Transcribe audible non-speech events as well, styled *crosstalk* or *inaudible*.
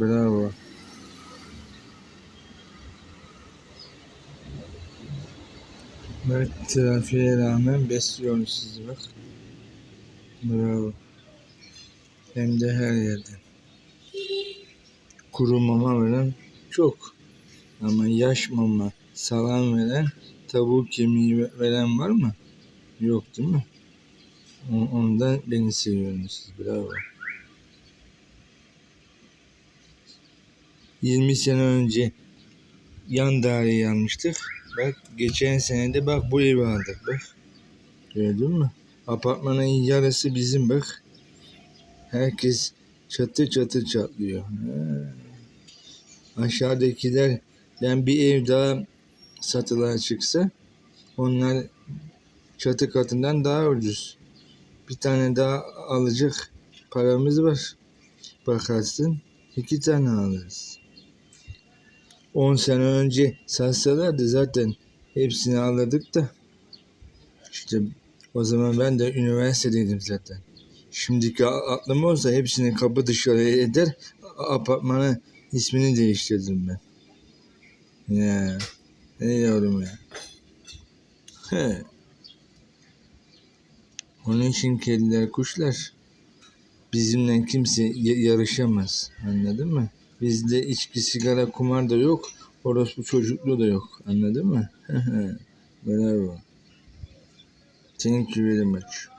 bravo. Bak trafiğe rağmen besliyoruz sizi bak. Bravo. Hem de her yerden. Kuru mama veren çok. Ama yaş mama, salam veren, tavuk kemiği ve- veren var mı? Yok değil mi? Ondan beni seviyorsunuz. Bravo. 20 sene önce yan daireyi almıştık. Bak geçen sene de bak bu evi aldık bak. Gördün mü? Apartmanın yarısı bizim bak. Herkes çatı çatı çatlıyor. Ha. Aşağıdakilerden bir ev daha satılığa çıksa onlar çatı katından daha ucuz. Bir tane daha alacak paramız var. Bakarsın iki tane alırız. 10 sene önce satsalardı zaten hepsini alırdık da. İşte o zaman ben de üniversitedeydim zaten. Şimdiki aklım olsa hepsini kapı dışarı eder, a- apartmanın ismini değiştirdim ben. Ya, ne yavrum ya. He. Onun için kediler, kuşlar bizimle kimse yarışamaz. Anladın mı? Bizde içki, sigara, kumar da yok. Orospu çocukluğu da yok. Anladın mı? *laughs* Bravo. Thank you very much.